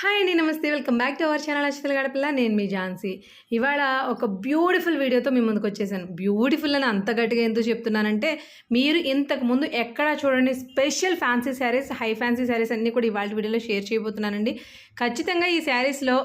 Hi అండి నమస్తే. Welcome back to our channel అశ్వతల గడపిల్ల నేను మీ ఝాన్సీ. ఇవాళ ఒక బ్యూటిఫుల్ వీడియోతో మీ ముందుకు వచ్చేసాను. బ్యూటిఫుల్ అని అంత గట్టిగా ఎందుకు చెప్తున్నానంటే మీరు ఇంతకుముందు ఎక్కడ ఎక్కడా చూడండి special fancy sarees high fancy sarees అన్నీ కూడా ఇవాళ వీడియోలో షేర్ చేయబోతున్నానండి. ఖచ్చితంగా ఈ శారీస్లో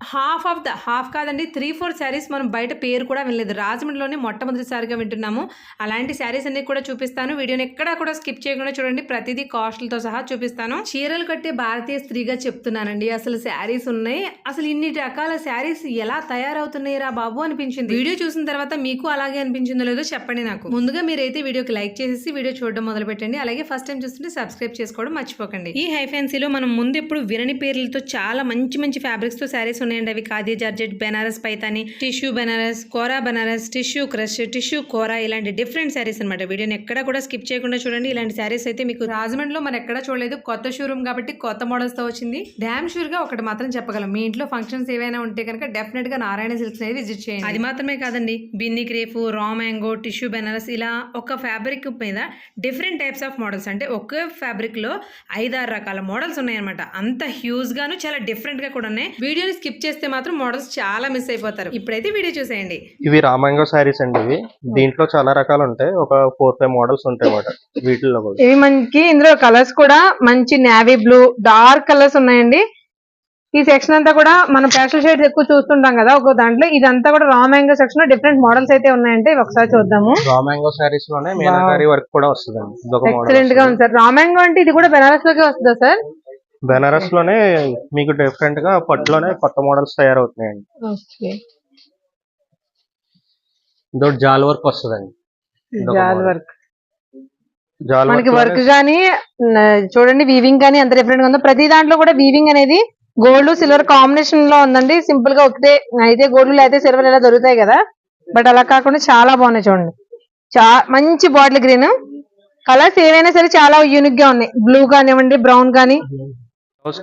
హాఫ్ ఆఫ్ ద హాఫ్ కాదండి త్రీ ఫోర్ శారీస్ మనం బయట పేరు కూడా వినలేదు. రాజమండ్రిలోనే మొట్టమొదటిసారిగా వింటున్నాము. అలాంటి శారీస్ అన్ని కూడా చూపిస్తాను. వీడియోని ఎక్కడా కూడా స్కిప్ చేయకుండా చూడండి. ప్రతిదీ కాస్ట్లతో సహా చూపిస్తాను. చీరలు కట్టే భారతీయ స్త్రీగా చెప్తున్నానండి. అసలు శారీస్ ఉన్నాయి. అసలు ఇన్ని రకాల శారీస్ ఎలా తయారవుతున్నాయి రా బాబు అనిపించింది. వీడియో చూసిన తర్వాత మీకు అలాగే అనిపించిందో లేదో చెప్పండి నాకు. ముందుగా మీరైతే వీడియోకి లైక్ చేసేసి వీడియో చూడడం మొదలు పెట్టండి అలాగే ఫస్ట్ టైం చూస్తుంటే సబ్స్క్రైబ్ చేసుకోవడం మర్చిపోకండి. ఈ హై ఫ్యాన్సీలో మనం ముందు ఎప్పుడు వినని పేర్లతో చాలా మంచి మంచి ఫ్యాబ్రిక్స్తో శారీస్ ఉన్నాయండి అవి. Khadi georgette Banaras Paithani tissue Banaras kora Banaras tissue crush tissue kora ఇలాంటి డిఫరెంట్ శారీస్ అనమాట వీడియోని ఎక్కడ కూడా స్కిప్ చేయకుండా చూడండి. ఇలాంటి శారీస్ అయితే మీకు రాజమండ్రిలో మరి ఎక్కడ చూడలేదు. కొత్త షోరూమ్ కాబట్టి కొత్త మోడల్స్తో వచ్చింది. డామ్ షూర్గా ఒకటి మాత్రం చెప్పగలం. మీ ఇంట్లో ఫంక్షన్స్ ఏవైనా ఉంటే కనుక డెఫినెట్గా నారాయణ సిల్క్స్ అనేది విజిట్ చేయండి. అది మాత్రమే కాదండి. Binny crepe raw mango tissue Banaras ఇలా ఒక ఫ్యాబ్రిక్ మీద డిఫరెంట్ టైప్స్ ఆఫ్ మోడల్స్. అంటే ఒకే ఫ్యాబ్రిక్లో ఐదారు రకాల మోడల్స్ ఉన్నాయన్నమాట. అంత హ్యూజ్ గాను చాలా డిఫరెంట్గా కూడా ఉన్నాయి. వీడియోని స్కిప్ చేస్తే మాత్రం మోడల్స్ చాలా మిస్ అయిపోతారు. ఇప్పుడైతే వీడియో చూసేయండి. ఇవి రామాంగో శారీస్ అండి ఇవి. దీంట్లో చాలా రకాలు ఉంటాయి ఒక ఫోర్ ఫైవ్ మోడల్స్ ఉంటాయి అన్నమాట. వీటిల్లో కూడా. ఇవి మనకి ఇందులో కలర్స్ కూడా మంచి నేవీ బ్లూ డార్క్ కలర్స్ ఉన్నాయండి. ఈ సెక్షన్ అంతా కూడా మనం ప్యాస్టల్ షేడ్స్ ఎక్కువ చూస్తుంటాం కదా ఒక దాంట్లో. ఇదంతా కూడా రా మ్యాంగో సెక్షన్లో డిఫరెంట్ మోడల్స్ అయితే ఉన్నాయంటే ఒకసారి చూద్దాము. రామాంగో శారీస్లోనే మీనాకారి వర్క్ కూడా వస్తుందండి. ఇదొక ఎక్సలెంట్గా ఉంది సార్. రా మ్యాంగో అంటే ఇది కూడా బెనారస్లోకి వస్తుందా సార్? బెనారస్లోనే మీకు డిఫరెంట్గా పట్టులోనే కొత్త మోడల్స్ తయారవుతున్నాయండి. ఓకే. ఇదో జాల్ వర్క్ వస్తుందండి. ఇదొక జాల్ model. వర్క్. జాల్ మనకి వర్క్ వర్క్ గానీ న- చూడండి వీవింగ్ కానీ ఎంత డిఫరెంట్గా ఉందో. ప్రతి దాంట్లో కూడా వీవింగ్ అనేది గోల్డ్ సిల్వర్ కాంబినేషన్లో ఉందండి. సింపుల్గా ఒకటే అయితే గోల్డ్ అయితే సిల్వర్ ఇలా దొరుకుతాయి కదా. బట్ అలా కాకుండా చాలా బాగున్నాయి చూడండి. చా మంచి బాటిల్ గ్రీన్ కలర్స్ ఏవైనా సరే చాలా యూనిక్గా ఉన్నాయి. బ్లూ కానివ్వండి బ్రౌన్ కానీ.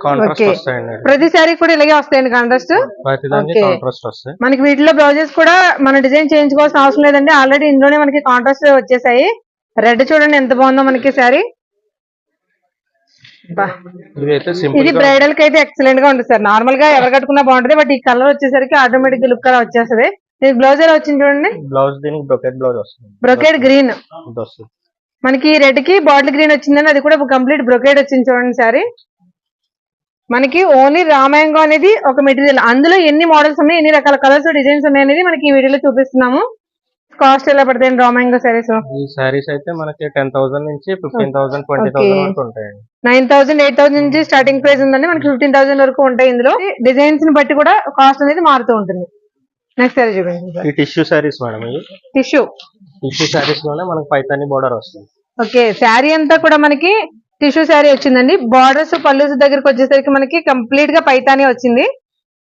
Contrast Okay. వస్తాయండి. ప్రతి సారీ కూడా ఇలాగే వస్తాయండి కాంట్రాస్ట్ మనకి వీటిలో బ్లౌజెస్ కూడా మన డిజైన్ చేయించుకోవాల్సిన అవసరం లేదండి. ఆల్రెడీ ఇందులోనే మనకి కాంట్రాస్ట్ వచ్చేసాయి. రెడ్ చూడండి ఎంత బాగుందో మనకి సారీ. ఇది బ్రైడల్కి అయితే ఎక్సలెంట్గా ఉంటుంది సార్. నార్మల్గా ఎవరు కట్టుకున్నా బాగుంటది బట్ ఈ కలర్ వచ్చేసరికి ఆటోమేటిక్ లుక్ కలర్ వచ్చేస్తది. ఇది బ్లౌజ్ ఎలా వచ్చింది చూడండి. బ్లౌజ్ దీనికి బ్రొకెట్ బ్లౌజ్ వస్తుంది. బ్రొకేడ్ గ్రీన్ మనకి రెడ్కి బాటిల్ గ్రీన్ వచ్చిందని అది కూడా కంప్లీట్ బ్రొకేడ్ వచ్చింది చూడండి సారీ. మనకి ఓన్లీ రామాయంగో అనేది ఒక మెటీరియల్ అందులో ఎన్ని మోడల్స్ ఉన్నాయి ఎన్ని రకాల కలర్స్ డిజైన్స్ ఉన్నాయి అనేది మనకి ఈ వీడియోలో చూపిస్తున్నాము. కాస్ట్ ఎలా పడతాయి రామాయంగో సారీస్ ఈ శారీస్ అయితే మనకి టెన్ థౌసండ్ నుంచి ఫిఫ్టీన్ థౌసండ్ ట్వంటీ. థౌసండ్ వరకు ఉంటాయండి. నైన్ థౌసండ్ ఎయిట్ థౌసండ్ నుంచి స్టార్టింగ్ ప్రైస్ ఉందండి. మనకి ఫిఫ్టీన్ థౌసండ్ వరకు ఉంటాయి ఇందులో. డిజైన్స్ని బట్టి కూడా కాస్ట్ అనేది మారుతూ ఉంటుంది. నెక్స్ట్ సారీ చూపించండి ఈ టిష్యూ శారీస్ మేడం ఇవి. టిష్యూ టిష్యూ శారీస్లోనే మనకి పైతాని బోర్డర్ వస్తుంది. ఓకే శారీ అంతా కూడా మనకి టిష్యూ శారీ వచ్చిందండి. బార్డర్స్ పల్లూస్ దగ్గరికి వచ్చేసరికి మనకి కంప్లీట్గా పైతాని వచ్చింది.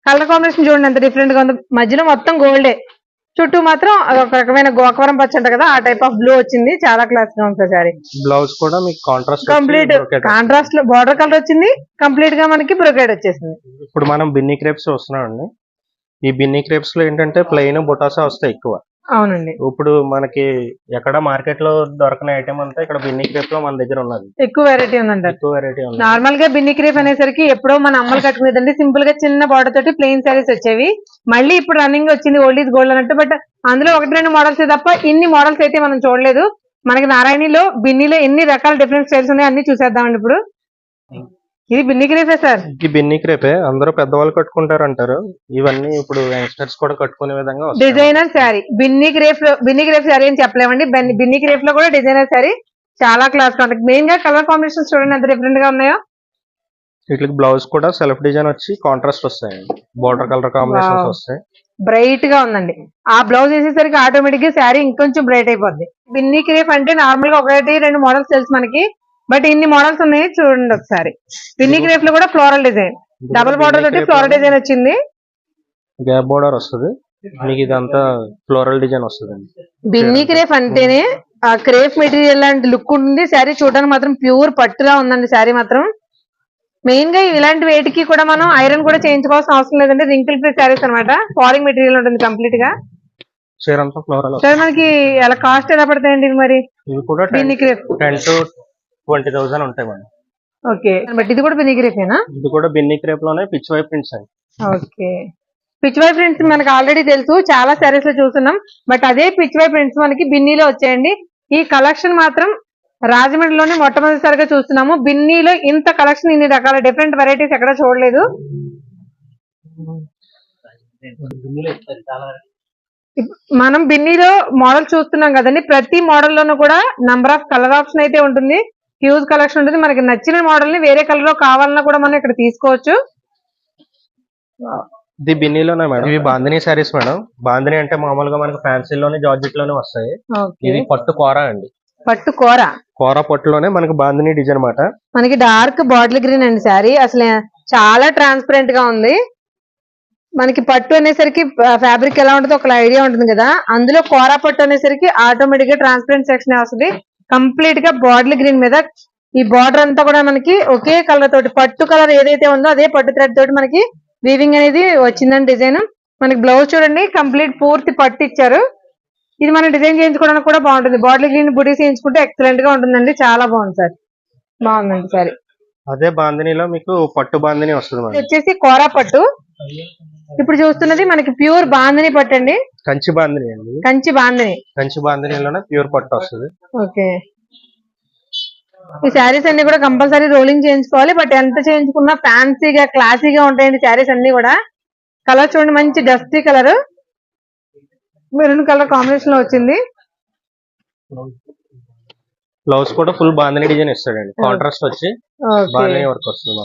కలర్ కాంబినేషన్ చూడండి ఎంత డిఫరెంట్గా ఉంది. మధ్యలో మొత్తం గోల్డే చుట్టూ మాత్రం ఒక రకమైన గోకవరం పచ్చ అంట కదా ఆ టైప్ ఆఫ్ బ్లూ వచ్చింది. చాలా క్లాస్గా ఉంది శారీ. బ్లౌజ్ కూడా మీకు కాంట్రాస్ట్ కంప్లీట్ కాంట్రాస్ట్లో బార్డర్ కలర్ వచ్చింది. కంప్లీట్గా మనకి బ్రొకేడ్ వచ్చేసింది. ఇప్పుడు మనం బిన్ని క్రేప్స్ వస్తున్నామండి ఈ బిన్ని క్రేప్స్లో ఏంటంటే ప్లెయిన్ బొటాసా వస్తాయి ఎక్కువ. అవునండి. ఇప్పుడు మనకి ఎక్కడ మార్కెట్లో దొరకని ఐటమ్ అంతా ఇక్కడ బిన్ని క్రేప్లో మన దగ్గర ఉన్నది. ఎక్కువ వెరైటీ ఉందంటారు ఎక్కువ వెరైటీ ఉంది నార్మల్గా బిన్ని క్రేప్ అనేసరికి ఎప్పుడో మన అమ్మలు కట్టుకునేదండి. సింపుల్గా చిన్న బార్డర్ తోటి ప్లెయిన్ సారీస్ వచ్చేవి. మళ్ళీ ఇప్పుడు రన్నింగ్ వచ్చింది ఓల్డ్ ఈజ్ గోల్డ్ అన్నట్టు బట్ అందులో ఒకటి రెండు మోడల్స్ తప్ప ఇన్ని మోడల్స్ అయితే మనం చూడలేదు. మనకి నారాయణిలో బిన్నీలో ఎన్ని రకాల డిఫరెంట్ స్టైల్స్ ఉన్నాయి అన్ని చూసేద్దామండి ఇప్పుడు. ఇది బిన్ని క్రేపే సార్. ఈ బిన్ని క్రేపే. అందరూ పెద్దవాళ్ళు కట్టుకుంటారు అంటారు ఇవన్నీ ఇప్పుడు యంగ్స్టర్స్ కూడా కట్టుకునే విధంగా వస్తాయి. డిజైనర్ శారీ. బిన్ని క్రేప్లో బిన్ని క్రేప్ శారీ అని చెప్పలేమండి. బెన్- బిన్ని క్రేప్లో కూడా డిజైనర్ శారీ చాలా క్లాస్గా ఉంటుంది. మెయిన్గా కలర్ కాంబినేషన్స్ చూడండి ఎంత డిఫరెంట్గా ఉన్నాయో. వీటికి బ్లౌజ్ కూడా సెల్ఫ్ డిజైన్ వచ్చి కాంట్రాస్ట్ వస్తాయండి. Border colour combinations Wow. వస్తాయి. బ్రైట్గా ఉందండి. ఆ బ్లౌజ్ వేసేసరికి ఆటోమేటిక్గా శారీ ఇంకొంచెం బ్రైట్ అయిపోద్ది. బిన్నీ క్రేప్ అంటే నార్మల్గా ఒకటి రెండు మోడల్స్ తెలుసు మనకి. బట్ ఇన్ని మోడల్స్ ఉన్నాయి చూడండి ఒకసారి. బిన్నీ క్రేప్లో కూడా ఫ్లోరల్ డిజైన్. డబుల్ బార్డర్ తోటి ఫ్లోరల్ డిజైన్ వచ్చింది. గ్యాప్ బోర్డర్ వస్తుంది. మీకు ఇదంతా ఫ్లోరల్ డిజైన్ వస్తుందండి. బిన్నీ క్రేప్ అంటేనే ఆ క్రేప్ మెటీరియల్ లాంటి లుక్ ఉంటుంది శారీ చూడడానికి మాత్రం ప్యూర్ పట్టులా ఉందండి శారీ మాత్రం. మెయిన్గా ఇలాంటి వేటికి కూడా మనం ఐరన్ కూడా చేయించుకోవాల్సిన అవసరం లేదండి. రింకిల్ ఫ్రీ శారీస్ అనమాట ఫాలింగ్ మెటీరియల్ ఉంటుంది కంప్లీట్గా. మనకి ఎలా కాస్ట్ ఎలా పడతాయండి మరి? టెన్ టు ట్వంటీ థౌసండ్ ఉంటాయి మేడం. ఓకే. బట్ ఇది కూడా బిన్నీ ఇది కూడా బిన్ని క్రేప్లోనే పిచ్ వై ప్రింట్స్ అండి. ఓకే. పిచ్ వై ప్రింట్స్ మనకి ఆల్రెడీ తెలుసు చాలా సారీస్లో చూస్తున్నాం. బట్ అదే పిచ్ వై ప్రింట్స్ మనకి బిన్నీలో వచ్చాయండి. ఈ కలెక్షన్ మాత్రం రాజమండ్రిలోనే మొట్టమొదటిసారిగా చూస్తున్నాము. బిన్నీలో ఇంత కలెక్షన్ ఇన్ని రకాల డిఫరెంట్ వెరైటీస్ ఎక్కడ చూడలేదు. మనం బిన్నీలో మోడల్ చూస్తున్నాం కదండి. ప్రతి మోడల్ లోనూ కూడా నంబర్ ఆఫ్ కలర్ ఆప్షన్ అయితే ఉంటుంది. హ్యూజ్ కలెక్షన్ ఉంటుంది. మనకి నచ్చిన మోడల్ని వేరే కలర్లో కావాలన్నా కూడా మనం ఇక్కడ తీసుకోవచ్చు. ఇది బిన్నీలోనే మేడం? ఇవి బాందిని శారీస్ మేడం. బాందిని అంటే మామూలుగా మనకి ఫ్యాన్సీలోనే జార్జెట్లోనే వస్తాయి. ఇది పట్టు కూర అండి. పట్టు కూర? కూర పట్టులోనే మనకి బాందిని డిజైన్ అన్నమాట. మనకి డార్క్ బాటిల్ గ్రీన్ అండి శారీ అసలు చాలా ట్రాన్స్పరెంట్గా ఉంది. మనకి పట్టు అనేసరికి ఫ్యాబ్రిక్ ఎలా ఉంటుందో ఒక ఐడియా ఉంటుంది కదా. అందులో కోరా పట్టు అనేసరికి ఆటోమేటిక్గా ట్రాన్స్పరెంట్ సెక్షన్ వస్తుంది. కంప్లీట్గా బాటిల్ గ్రీన్ మీద ఈ బార్డర్ అంతా కూడా మనకి ఒకే కలర్ తోటి పట్టు కలర్ ఏదైతే ఉందో అదే పట్టు థ్రెడ్ తోటి మనకి వీవింగ్ అనేది వచ్చిందండి డిజైన్. మనకి బ్లౌజ్ చూడండి కంప్లీట్ పూర్తి పట్టు ఇచ్చారు. ఇది మనం డిజైన్ చేయించుకోవడానికి కూడా బాగుంటుంది. బాటిల్ గ్రీన్ బుటీస్ చేయించుకుంటే ఎక్సలెంట్గా ఉంటుందండి. చాలా బాగుంది సార్. బాగుందండి సారీ. అదే బాందినిలో మీకు పట్టు బాందిని వస్తుంది వచ్చేసి కోరా పట్టు. ఇప్పుడు చూస్తున్నది మనకి ప్యూర్ బాందిని పట్టు అండి. కంచి బాందిని అండి. కంచి బాందిని. కంచి బాందినిలోనే ప్యూర్ పట్టు వస్తుంది. ఓకే. ఈ శారీస్ అన్ని కూడా కంపల్సరీ రోలింగ్ చేయించుకోవాలి. బట్ ఎంత చేయించుకున్నా ఫ్యాన్సీగా క్లాసీగా ఉంటాయండి శారీస్ అన్ని కూడా. కలర్ చూడండి మంచి డస్టీ కలర్. మెరూన్ కలర్ కాంబినేషన్లో వచ్చింది. బ్లౌజ్ కూడా ఫుల్ బాందిని డిజైన్ ఇస్తాడండి. కాంట్రాస్ట్ వచ్చి బాందిని వర్క్ వస్తుంది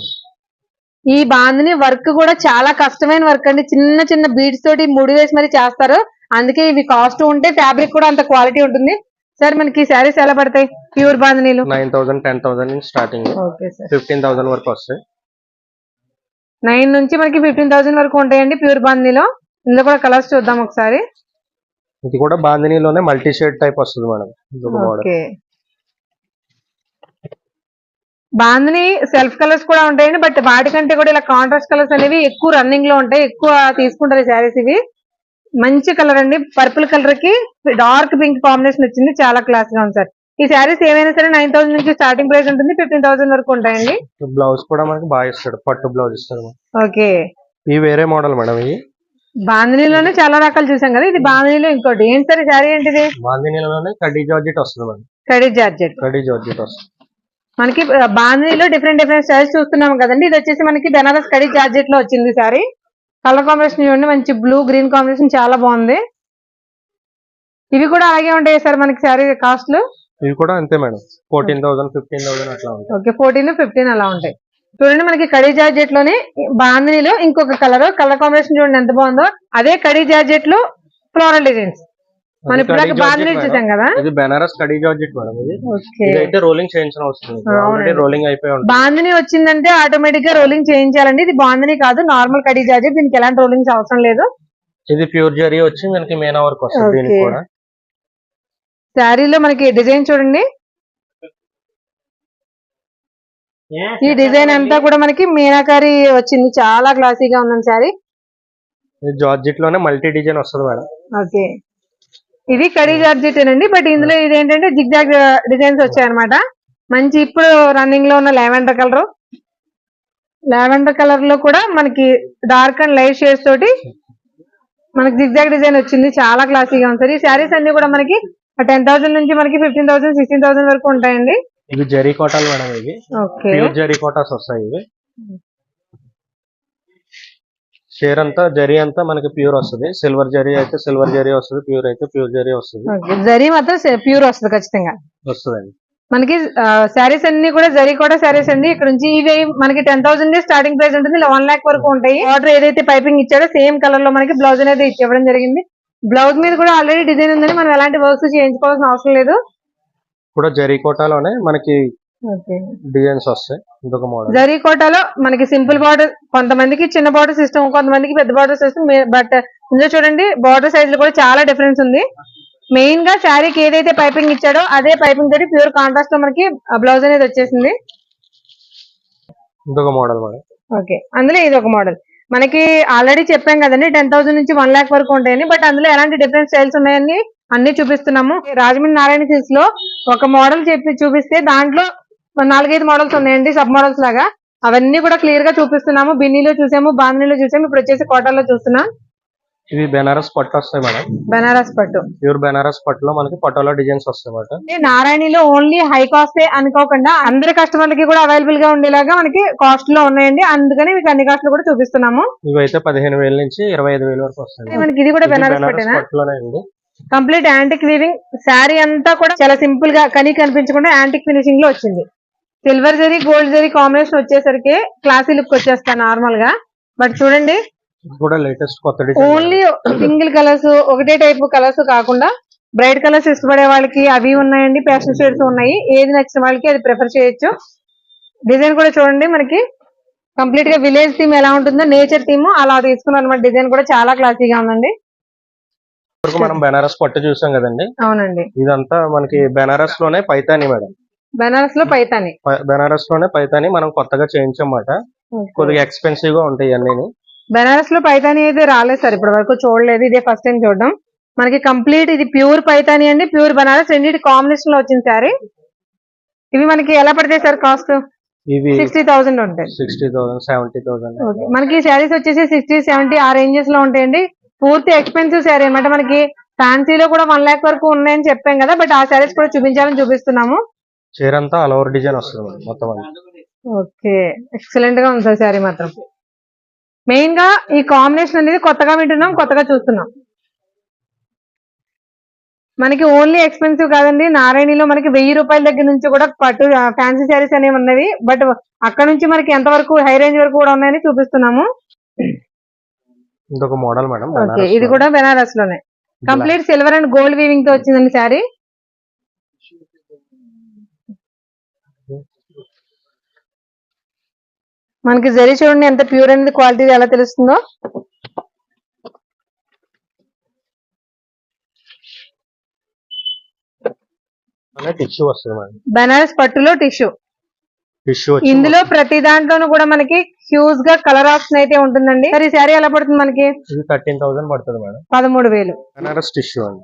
ఈ బాందిని వర్క్ కూడా చాలా కష్టమైన వర్క్ అండి. చిన్న చిన్న బీడ్స్ తోటి ముడి వేసి మరి చేస్తారు. అందుకే ఇవి కాస్ట్ ఉంటే ఫ్యాబ్రిక్ కూడా అంత క్వాలిటీ ఉంటుంది. సార్ మనకి శారీస్ ఎలా పడతాయి? ప్యూర్ బాందినీలు నైన్ థౌసండ్ టెన్ థౌసండ్ నుంచి స్టార్టింగ్ ఫిఫ్టీన్ థౌసండ్ వరకు వస్తాయి. నైన్ నుంచి మనకి ఫిఫ్టీన్ థౌసండ్ వరకు ఉంటాయండి ప్యూర్ బాందినీలో ఇందులో కూడా కలర్స్ చూద్దాం ఒకసారి. ఇది కూడా బాందినిలోనే మల్టీ షేడ్ టైప్ వస్తుంది మేడం ఇది ఒక model okay bandhani self colours కూడా ఉంటాయండి బట్ వాటికంటే కూడా ఇలా కాంట్రాస్ట్ కలర్స్ అనేవి ఎక్కువ రన్నింగ్లో ఉంటాయి ఎక్కువ తీసుకుంటారు శారీస్ ఇవి. మంచి కలర్ అండి పర్పుల్ కలర్కి డార్క్ పింక్ కాంబినేషన్ వచ్చింది చాలా క్లాస్గా ఉంది సార్. ఈ శారీస్ ఏమైనా సరే నైన్ థౌసండ్ నుంచి స్టార్టింగ్ ప్రైస్ ఉంటుంది ఫిఫ్టీన్ థౌసండ్ వరకు ఉంటాయండి. బ్లౌజ్ కూడా మనకి బాగా ఇస్తాడు పట్టు బ్లౌజ్ ఇస్తాడు. ఓకే. ఇవి వేరే మోడల్ మేడం ఇవి? బాందినీలోనే చాలా రకాలు చూసాం కదా ఇది బాందినీలో ఇంకోటి. ఏంటి సార్ శారీ ఏంటిది? బాందినిలోనే కడ్డీ జార్జెట్ వస్తుంది madam. Kaddi georgette. Kaddi georgette వస్తుంది. మనకి ఆ, బాందినీలో డిఫరెంట్ డిఫరెంట్ స్టైల్స్ చూస్తున్నాం కదండి. ఇది వచ్చేసి మనకి బెనారస్ కడీ జార్జెట్లో వచ్చింది సారీ. కలర్ కాంబినేషన్ చూడండి మంచి బ్లూ గ్రీన్ కాంబినేషన్ చాలా బాగుంది. ఇవి కూడా అలాగే ఉంటాయి సార్ మనకి శారీ కాస్ట్లు ఇవి కూడా అంతే madam. Fourteen thousand fifteen thousand అట్లా ఉంటాయి. ఓకే ఫోర్టీన్ ఫిఫ్టీన్ అలా ఉంటాయి. చూడండి మనకి కడీ జార్జెట్లోనే బాందినీలో ఇంకొక కలర్ కలర్ కాంబినేషన్ చూడండి ఎంత బాగుందో. అదే కడీ జార్జెట్లో ఫ్లోరల్ డిజైన్స్ మనం ఇప్పుడు జార్జెట్ చూసాం కదా. ఇది బెనారస్ కడీ జార్జెట్ మేడం ఇది. ఇదైతే రోలింగ్ లేదు అవునండి. ఆల్రెడీ రోలింగ్ అయిపోయి ఉంటుంది. బాందిని వచ్చిందంటే ఆటోమేటిక్గా రోలింగ్ చేయించాలండి. ఇది బాందిని కాదు నార్మల్ కడీ జార్జెట్ దీనికి ఎలాంటి రోలింగ్స్ అవసరం లేదు. ఇది ప్యూర్ జరీ వచ్చి మనకి మేనా వర్క్ వస్తుంది దీనికి. కూడా. శారీలో మనకి డిజైన్ చూడండి. ఈ డిజైన్ అంతా కూడా మనకి మీనాకారి వచ్చింది. చాలా క్లాసీగా ఉందండి శారీ. జార్జెట్లోనే మల్టీ డిజైన్ వస్తుంది మేడం. ఓకే. ఇది కడీ జార్జెట్ అండి బట్ ఇందులో ఇది ఏంటంటే జిగ్జాగ్ డిజైన్స్ వచ్చాయన్నమాట. మంచి ఇప్పుడు రన్నింగ్లో ఉన్న లావెండర్ కలర్. లావెండర్ కలర్లో కూడా మనకి డార్క్ అండ్ లైట్ షేడ్స్ తోటి మనకి జిగ్జాగ్ డిజైన్ వచ్చింది. చాలా క్లాసీగా ఉంది సార్ ఈ శారీస్ అన్ని కూడా మనకి టెన్ థౌసండ్ నుంచి మనకి ఫిఫ్టీన్ థౌసండ్ సిక్స్టీన్ థౌసండ్ వరకు ఉంటాయండి. ఇవి జరీ కోటాలు మేడం ఇవి. జరీ కోటాస్ వస్తాయి ఇవి. షేర్ అంతా జరీ అంతా మనకి ప్యూర్ వస్తుంది. సిల్వర్ జరీ అయితే సిల్వర్ జరీ వస్తుంది ప్యూర్ అయితే ప్యూర్ జరీ వస్తుంది. జరీ మాత్రం ప్యూర్ వస్తుంది ఖచ్చితంగా. వస్తుందండి. మనకి శారీస్ అన్ని కూడా జరీ కూడా శారీస్ అండి. ఇక్కడ నుంచి ఇవి మనకి టెన్ థౌసండ్ స్టార్టింగ్ ప్రైస్ ఉంటుంది. ఇలా వన్ లాక్ వరకు ఉంటాయి. ఆర్డర్ ఏదైతే పైపింగ్ ఇచ్చాడో సేమ్ కలర్లో మనకి బ్లౌజ్ అనేది ఇవ్వడం జరిగింది. బ్లౌజ్ మీద కూడా ఆల్రెడీ డిజైన్ ఉందని మనం ఎలాంటి వర్క్స్ చేయించుకోవాల్సిన అవసరం లేదు. కూడా జరీ కోటాలోనే మనకి డిజైన్స్ వస్తాయి. ఇంకొక మోడల్ జరీ కోటాలో మనకి సింపుల్ బార్డర్ కొంతమందికి చిన్న బార్డర్ సిస్టమ్ కొంతమందికి పెద్ద బార్డర్ సిస్టమ్ బట్ ఇందులో చూడండి బార్డర్ సైజ్లో కూడా చాలా డిఫరెన్స్ ఉంది. మెయిన్గా శారీకి ఏదైతే పైపింగ్ ఇచ్చాడో అదే పైపింగ్ తోటి ప్యూర్ కాంట్రాస్ట్లో మనకి బ్లౌజ్ అనేది వచ్చేసింది. ఇంకొక మోడల్ మేడం ఓకే. అందులో ఇది ఒక మోడల్ మనకి ఆల్రెడీ చెప్పాం కదండి టెన్ థౌసండ్ నుంచి వన్ లాక్ వరకు ఉంటాయని బట్ అందులో ఎలాంటి డిఫరెంట్ స్టైల్స్ ఉన్నాయని అన్ని చూపిస్తున్నాము. రాజమండ్రి నారాయణ సిల్క్స్లో ఒక మోడల్ చెప్పి చూపిస్తే దాంట్లో నాలుగైదు మోడల్స్ ఉన్నాయండి సబ్ మోడల్స్ లాగా. అవన్నీ కూడా క్లియర్గా చూపిస్తున్నాము. బిన్నీలో చూసాము బాందినీలో చూసాము. ఇప్పుడు వచ్చేసి కోటాలో చూస్తున్నాం. ఇవి బెనారస్ పట్టు వస్తాయి మేడం. బనారస్ పట్టు. ప్యూర్ బెనారస్ పట్టులో మనకి పటోలా డిజైన్స్ వస్తాయి అంటే నారాయణిలో ఓన్లీ హై కాస్ట్ అనుకోకుండా అందరి కస్టమర్లకి కూడా అవైలబుల్గా ఉండేలాగా మనకి కాస్ట్లో ఉన్నాయండి. అందుకని మీకు అన్ని కాస్ట్ కూడా చూపిస్తున్నాము. ఇవి అయితే పదిహేను వేల నుంచి ఇరవై ఐదు వేల వరకు వస్తాయి మనకి ఇది కూడా బెనారస్ పట్టులోనే అండి. కంప్లీట్ యాంటిక్ వీవింగ్ శారీ అంతా కూడా చాలా సింపుల్గా కనీ కనిపించకుండా యాంటిక్ ఫినిషింగ్లో వచ్చింది. Silver zari gold zari combination వచ్చేసరికి క్లాసీ లుక్ వచ్చేస్తా నార్మల్గా. బట్ చూడండి ఓన్లీ సింగిల్ కలర్స్ ఒకటే టైప్ కలర్స్ కాకుండా బ్రైట్ కలర్స్ ఇష్టపడే వాళ్ళకి అవి ఉన్నాయండి ప్యాషన్ షేడ్స్ ఉన్నాయి. ఏది నచ్చిన వాళ్ళకి అది ప్రిఫర్ చేయొచ్చు. డిజైన్ కూడా చూడండి మనకి. కంప్లీట్గా విలేజ్ థీమ్ ఎలా ఉంటుందో నేచర్ థీమ్ అలా తీసుకున్నారు అనమాట డిజైన్ కూడా చాలా క్లాసీగా ఉందండి. మనం బెనారస్ పట్టు చూసాం కదండి. అవునండి. ఇదంతా మనకి బెనారస్లోనే పైతాని మేడం. బెనారస్లో పైతాని. బెనారస్లోనే పైతాని మనం కొత్తగా చేయించామాట కొద్దిగా ఎక్స్పెన్సివ్గా ఉంటాయి అన్ని బెనారస్లో పైతాని అయితే రాలేదు సార్ ఇప్పటి వరకు చూడలేదు. ఇదే ఫస్ట్ టైం చూడడం. మనకి కంప్లీట్ ఇది ప్యూర్ పైతాని అండి ప్యూర్ బెనారస్. రెండింటి కాంబినేషన్లో వచ్చింది సారీ. ఇవి మనకి ఎలా పడతాయి సార్ కాస్ట్? సిక్స్టీ థౌసండ్ ఉంటాయి. సిక్స్టీ థౌసండ్ సెవెంటీ థౌసండ్ మనకి శారీస్ వచ్చేసి సిక్స్టీ సెవెంటీ ఆ రేంజెస్లో ఉంటాయండి. పూర్తి ఎక్స్పెన్సివ్ శారీ అన్నమాట. మనకి ఫ్యాన్సీలో కూడా వన్ లాక్ వరకు ఉన్నాయని చెప్పాం కదా బట్ ఆ శారీస్ కూడా చూపించాలని చూపిస్తున్నాము. చీర అంతా ఆల్ ఓవర్ డిజైన్ వస్తుంది మేడం మొత్తం అంతా. ఓకే. ఎక్సలెంట్గా ఉంది సార్ శారీ మాత్రం. మెయిన్గా ఈ కాంబినేషన్ అనేది కొత్తగా వింటున్నాం కొత్తగా చూస్తున్నాం. మనకి ఓన్లీ ఎక్స్పెన్సివ్ కాదండి నారాయణిలో మనకి వెయ్యి రూపాయల దగ్గర నుంచి కూడా పట్టు ఫ్యాన్సీ శారీస్ అనేవి ఉన్నవి. బట్ అక్కడ నుంచి మనకి ఎంత వరకు హై రేంజ్ వరకు కూడా ఉన్నాయని చూపిస్తున్నాము. ఇంకొక మోడల్ మేడం ఓకే. బెనారస్ ఇది. కూడా బెనారస్లోనే. కంప్లీట్ సిల్వర్ అండ్ గోల్డ్ వీవింగ్తో వచ్చిందండి శారీ. మనకి జరీ చూడండి ఎంత ప్యూర్ అనేది క్వాలిటీ ఎలా తెలుస్తుందో. టిష్యూ వస్తుంది మేడం బెనారస్ పట్టులో టిష్యూ టిష్యూ ఇందులో ప్రతి దాంట్లోనూ కూడా మనకి హ్యూజ్గా కలర్ ఆప్షన్ అయితే ఉంటుందండి. సరే ఈ శారీ ఎలా పడుతుంది మనకి? థర్టీన్ థౌసండ్ పడుతుంది మేడం. పదమూడు వేలు. బెనారస్ టిష్యూ అండి.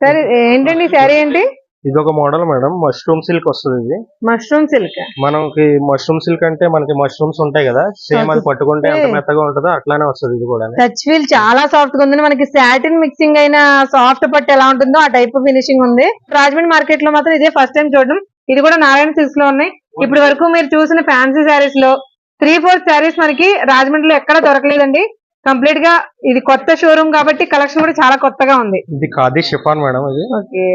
సరే ఏంటండి ఈ శారీ ఏంటి? ఇది ఒక మోడల్ మేడం మష్రూమ్ సిల్క్ వస్తుంది ఇది. మష్రూమ్ సిల్క్ మనకి మష్రూమ్ సిల్క్ అంటే మనకి మష్రూమ్స్ ఉంటాయి కదా సేమ్ అది పట్టుకుంటే ఎంత. మెత్తగా ఉంటుందో అట్లానే వస్తుంది ఇది కూడా టచ్ ఫీల్ చాలా సాఫ్ట్గా ఉంది మనకి సాటిన్ మిక్సింగ్ అయిన సాఫ్ట్ పట్టు ఎలా ఉంటుందో ఆ టైప్ ఫినిషింగ్ ఉంది. రాజమండ్రి మార్కెట్లో మాత్రం ఇదే ఫస్ట్ టైం చూడడం. ఇది కూడా నారాయణ సిల్క్స్లో ఉన్నాయి. ఇప్పటి వరకు మీరు చూసిన ఫ్యాన్సీ శారీస్లో త్రీ ఫోర్ శారీస్ మనకి రాజమండ్రిలో ఎక్కడ దొరకలేదండి. కంప్లీట్గా ఇది కొత్త షోరూమ్ కాబట్టి కలెక్షన్ కూడా చాలా కొత్తగా ఉంది. ఇది ఖాదీ షిఫాన్ మేడం ఇది. ఓకే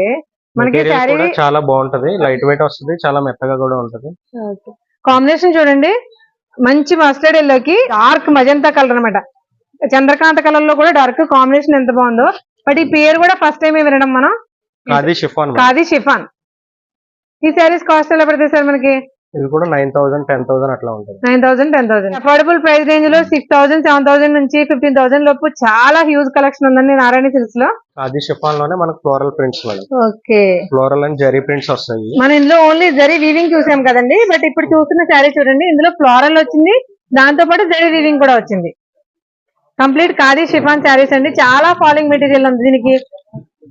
మనకి శారీ చాలా బాగుంటది. లైట్ వెయిట్ వస్తుంది. చాలా మెత్తగా కూడా ఉంటది. కాంబినేషన్ చూడండి. మంచి మస్టర్డ్ ఎల్లోకి డార్క్ మజంతా కలర్ అన్నమాట. చంద్రకాంత కలర్లో కూడా డార్క్ కాంబినేషన్ ఎంత బాగుందో. బట్ ఈ పేరు కూడా ఫస్ట్ టైం వినడం మనం. Khadi chiffon khadi chiffon. ఈ శారీస్ కాస్ట్ ఎలా పడుతుంది సార్ మనకి? ఇది కూడా నైన్ థౌసండ్ టెన్ థౌసండ్ అట్లా ఉంటుంది. Nine thousand ten thousand. Affordable price రేంజ్లో సిక్స్ థౌసండ్ సెవెన్ థౌసండ్ నుంచి ఫిఫ్టీన్ థౌసండ్ లోపు చాలా హ్యూజ్ కలెక్షన్ ఉందండి నారాయణ సిల్క్స్లో. ఖాదీ షిఫాన్లోనే మనకు floral prints okay. Floral and zari prints వస్తాయి. మనం ఇందులో ఓన్లీ జరీ వీవింగ్ చూసాం కదండి బట్ ఇప్పుడు చూస్తున్న శారీ చూడండి ఇందులో ఫ్లోరల్ వచ్చింది దాంతో పాటు జరీ వీవింగ్ కూడా వచ్చింది. కంప్లీట్ ఖాదీ షిఫాన్ శారీస్ అండి. చాలా ఫాలింగ్ మెటీరియల్ ఉంది దీనికి.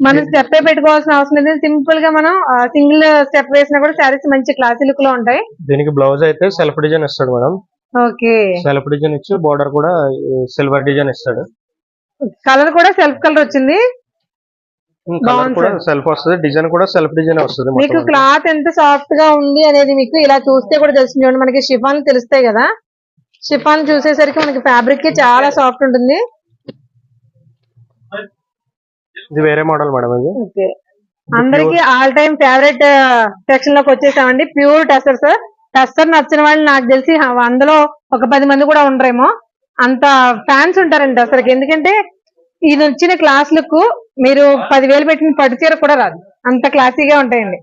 మనం స్టెప్ పెట్టుకోవాల్సిన అవసరం లేదు. సింపుల్గా మనం సింగిల్ స్టెప్ వేసినా కూడా శారీస్ మంచి క్లాసీ లుక్లో ఉంటాయి. దీనికి బ్లౌజ్ అయితే సెల్ఫ్ డిజైన్ ఇస్తాడు మేడం. ఓకే. సెల్ఫ్ డిజైన్ ఇచ్చి బోర్డర్ కూడా సిల్వర్ డిజైన్ ఇస్తాడు. కలర్ కూడా సెల్ఫ్ కలర్ వచ్చింది. సెల్ఫ్ వస్తుంది. డిజైన్ కూడా సెల్ఫ్ డిజైన్ వస్తుంది మీకు క్లాత్ ఎంత సాఫ్ట్గా ఉంది అనేది మీకు ఇలా చూస్తే కూడా తెలుస్తుంది చూడండి. మనకి షిఫాన్ తెలుస్తాయి కదా. షిఫాన్ చూసేసరికి మనకి ఫ్యాబ్రిక్ చాలా సాఫ్ట్ ఉంటుంది. ఇది వేరే మోడల్ మేడం ఇది. ఓకే. అందరికి ఆల్ టైమ్ ఫేవరెట్ సెక్షన్లోకి వచ్చేసామండి. Pure tester sir. టెస్టర్ నచ్చిన వాళ్ళు నాకు తెలిసి అందులో ఒక పది మంది కూడా ఉండరేమో. అంత ఫ్యాన్స్ ఉంటారండి టెస్టర్కి ఎందుకంటే ఇది వచ్చిన క్లాసులకు మీరు పదివేలు పెట్టిన పట్టు చీర కూడా రాదు. అంత క్లాసీగా ఉంటాయండి.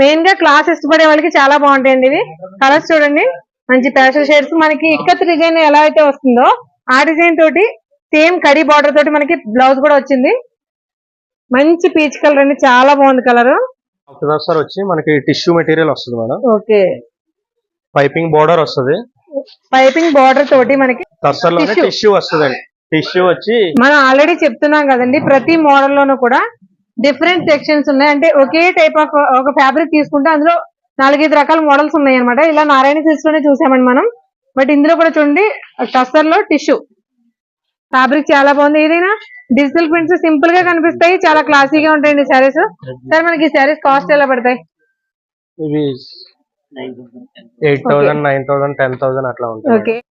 మెయిన్గా క్లాస్ ఇష్టపడే వాళ్ళకి చాలా బాగుంటాయండి ఇవి. కలర్స్ చూడండి. మంచి ప్యాషన్ షేడ్స్ మనకి ఇక్కత్ డిజైన్ ఎలా అయితే వస్తుందో ఆ డిజైన్ తోటి సేమ్ కడీ బార్డర్ తోటి మనకి బ్లౌజ్ కూడా వచ్చింది. మంచి పీచ్ కలర్ అండి. చాలా బాగుంది కలర్. సార్ వచ్చి మనకి టిష్యూ మెటీరియల్ వస్తుంది మేడం. ఓకే. పైపింగ్ బోర్డర్ వస్తుంది. పైపింగ్ బార్డర్ తోటి మనకి. టిష్యూ. వస్తుంది టిష్యూ వచ్చి మనం ఆల్రెడీ చెప్తున్నాం కదండి ప్రతి మోడల్ లోనూ కూడా డిఫరెంట్ సెక్షన్స్ ఉన్నాయి. అంటే ఒకే టైప్ ఆఫ్ ఒక ఫ్యాబ్రిక్ తీసుకుంటే అందులో నాలుగైదు రకాల మోడల్స్ ఉన్నాయి అనమాట ఇలా నారాయణ సిల్క్స్లోనే చూసామండి మనం. బట్ ఇందులో కూడా చూడండి టస్సర్లో టిష్యూ. ఫ్యాబ్రిక్ చాలా బాగుంది. ఏదైనా డిజిటల్ ప్రింట్స్ సింపుల్గా కనిపిస్తాయి చాలా క్లాసీగా ఉంటాయండి శారీస్ సార్ మనకి శారీస్ కాస్ట్ ఎలా పడతాయి? ఇవి eight thousand nine thousand ten thousand అట్లా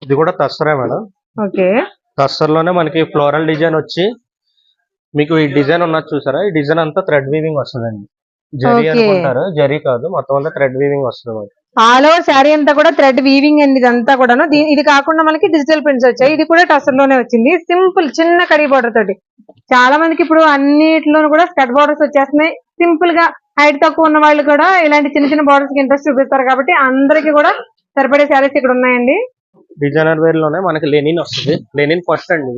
ఇది కూడా తస్తరే మేడం. ఓకే తస్తర్లోనే మనకి ఫ్లోరల్ డిజైన్ వచ్చి మీకు ఈ డిజైన్ ఉన్నది చూసారా? ఈ డిజైన్ అంతా థ్రెడ్ వీవింగ్ వస్తుందండి. జరీ. అనుకుంటారు. జరీ కాదు మొత్తం అంతా థ్రెడ్ వీవింగ్ వస్తుంది. ఆల్ ఓవర్ శారీ అంతా కూడా థ్రెడ్ వీవింగ్ అండి ఇదంతా కూడాను. ఇది కాకుండా మనకి డిజిటల్ ప్రింట్స్ వచ్చాయి. ఇది కూడా టసర్లోనే వచ్చింది. సింపుల్ చిన్న కడి బార్డర్ తోటి. చాలా మందికి ఇప్పుడు అన్నిటిలోనూ కూడా స్కట్ బార్డర్స్ వచ్చేస్తున్నాయి. సింపుల్గా హైట్ తక్కువ ఉన్న వాళ్ళు కూడా ఇలాంటి చిన్న చిన్న బార్డర్స్కి ఇంట్రెస్ట్ చూపిస్తారు కాబట్టి అందరికి కూడా సరిపడే శారీస్ ఇక్కడ ఉన్నాయండి. డిజైనర్ వేర్లోనే మనకి లెనిన్ వస్తుంది. లెనిన్ ఫస్ట్ అండి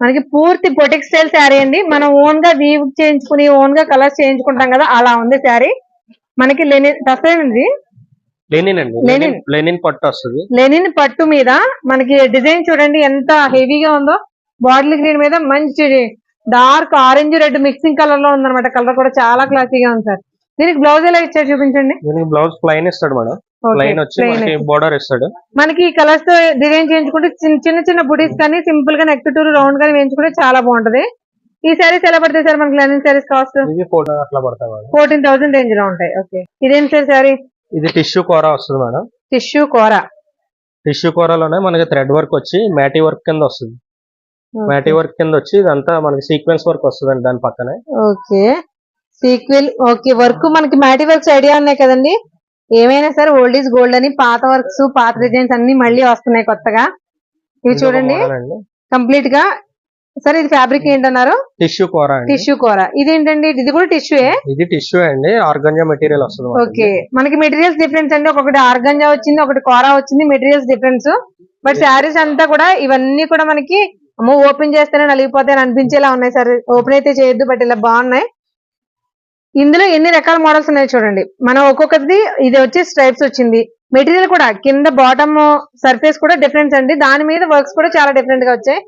మనకి పూర్తి బొటిక్ స్టైల్ శారీ అండి. మనం ఓన్గా వీవ్ చేయించుకుని ఓన్గా కలర్స్ చేయించుకుంటాం కదా అలా ఉంది శారీ. మనకి లెనిన్ టసర్ ఉంది లెనిన్ పట్టు వస్తుంది. లెనిన్ పట్టు మీద మనకి డిజైన్ చూడండి ఎంత హెవీగా ఉందో. బాటిల్ గ్రీన్ మీద మంచి డార్క్ ఆరెంజ్ రెడ్ మిక్సింగ్ కలర్లో ఉందన్నమాట. కలర్ కూడా చాలా క్లాసీగా ఉంది సార్. దీనికి బ్లౌజ్ ఎలా ఇచ్చారు చూపించండి. దీనికి బ్లౌజ్ ప్లైన్ ఇస్తాడు మేడం. ప్లైన్ వచ్చి బోర్డర్ ఇస్తాడు. మనకి ఈ కలర్స్తో డిజైన్ చేయించుకుంటే చిన్న చిన్న చిన్న బుటీస్ కానీ సింపుల్గా నెక్ టూర్ రౌండ్ గానీ వేయించుకుంటే చాలా బాగుంటది. ఈ శారీస్ ఎలా పడతాయి సార్ మనకి linen sarees cost? Fourteen thousand రేంజ్లో ఉంటాయి. ఓకే. ఇదేం సార్ శారీ ఇది టిష్యూ కూర వస్తుంది మేడం. టిష్యూ కూర. టిష్యూ కూరలోనే మనకి థ్రెడ్ వర్క్ వచ్చి మ్యాటీ వర్క్ కింద వస్తుంది. మ్యాటీ వర్క్ కింద వచ్చి ఇదంతా మనకి సీక్వెన్స్ వర్క్ వస్తుంది దాని పక్కనే. ఓకే. Sequel okay. వర్క్ మనకి మ్యాటి వర్క్స్ ఐడియా ఉన్నాయి కదండి. ఏమైనా సరే ఓల్డ్ ఈజ్ గోల్డ్ అని పాత వర్క్స్ పాత డిజైన్స్ అన్ని మళ్ళీ వస్తున్నాయి కొత్తగా. ఇవి చూడండి. కంప్లీట్గా సరే ఇది ఫ్యాబ్రిక్ ఏంటన్నారు టిష్యూ కూర టిష్యూ కూర. ఇదేంటండి? ఇది కూడా టిష్యూ ఇది టిష్యూ అండి. ఆర్గంజా మెటీరియల్ వస్తుంది. ఓకే మనకి మెటీరియల్స్ డిఫరెన్స్ అండి. ఒకటి ఆర్గంజా వచ్చింది ఒకటి కూర వచ్చింది మెటీరియల్స్ డిఫరెన్స్ బట్ శారీస్ అంతా కూడా ఇవన్నీ కూడా మనకి అమ్మో ఓపెన్ చేస్తేనే నలిగిపోతాయని అనిపించేలా ఉన్నాయి సార్. ఓపెన్ అయితే చేయొద్దు బట్ ఇలా బాగున్నాయి. ఇందులో ఎన్ని రకాల మోడల్స్ ఉన్నాయి చూడండి. మనం ఒక్కొక్కటి ఇది వచ్చి స్ట్రైప్స్ వచ్చింది. మెటీరియల్ కూడా కింద బాటమ్ సర్ఫేస్ కూడా డిఫరెన్స్ అండి. దాని మీద వర్క్స్ కూడా చాలా డిఫరెంట్గా వచ్చాయి.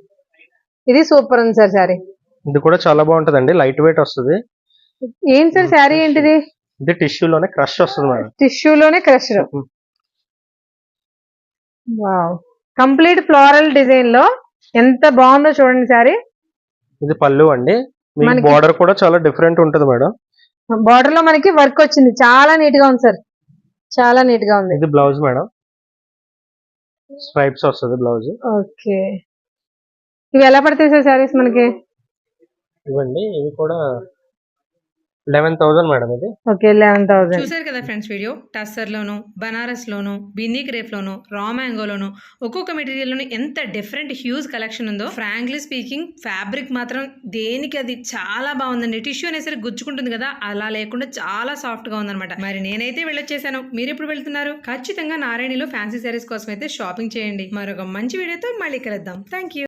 ఇది సూపర్ ఉంది సార్ శారీ. ఇది కూడా చాలా బాగుంటదండి లైట్ వెయిట్ వస్తుంది. ఏంటి సార్ శారీ ఏంటిది? ఇది టిష్యూ లోనే క్రష్ వస్తుంది మేడం. టిష్యూ లోనే క్రష్ కంప్లీట్ ఫ్లోరల్ డిజైన్లో ఎంత బాగుందో చూడండి సారీ ఇది పళ్ళు అండి. బార్డర్ కూడా చాలా డిఫరెంట్ ఉంటది మేడం. బార్డర్లో మనకి వర్క్ వచ్చింది. చాలా నీట్గా ఉంది సార్. చాలా నీట్గా ఉంది. ఇది బ్లౌజ్ మేడం. స్ట్రైప్స్ వస్తుంది బ్లౌజ్ ఓకే ఇవి ఎలా పడతాయి సార్ శారీస్ మనకి? ఇవ్వండి ఇవి కూడా లెవెన్ థౌసండ్ మేడం ఇది. ఓకే లెవెన్ థౌసండ్ చూసారు కదా ఫ్రెండ్స్ వీడియో? టస్సర్లోను బనారస్లోను బిన్నీ క్రేప్లోను రా మ్యాంగోలోను ఒక్కొక్క మెటీరియల్లోను ఎంత డిఫరెంట్ హ్యూజ్ కలెక్షన్ ఉందో ఫ్రాంక్లీ స్పీకింగ్ ఫ్యాబ్రిక్ మాత్రం దేనికి అది చాలా బాగుందండి. టిష్యూ అనేసరికి గుచ్చుకుంటుంది కదా అలా లేకుండా చాలా సాఫ్ట్గా ఉందన్నమాట. మరి నేనైతే వెళ్ళొచ్చేసాను. మీరు ఎప్పుడు వెళ్తున్నారు? ఖచ్చితంగా నారాయణలో ఫ్యాన్సీ శారీస్ కోసం అయితే షాపింగ్ చేయండి. మరొక మంచి వీడియోతో మళ్ళీ కలుద్దాం. Thank you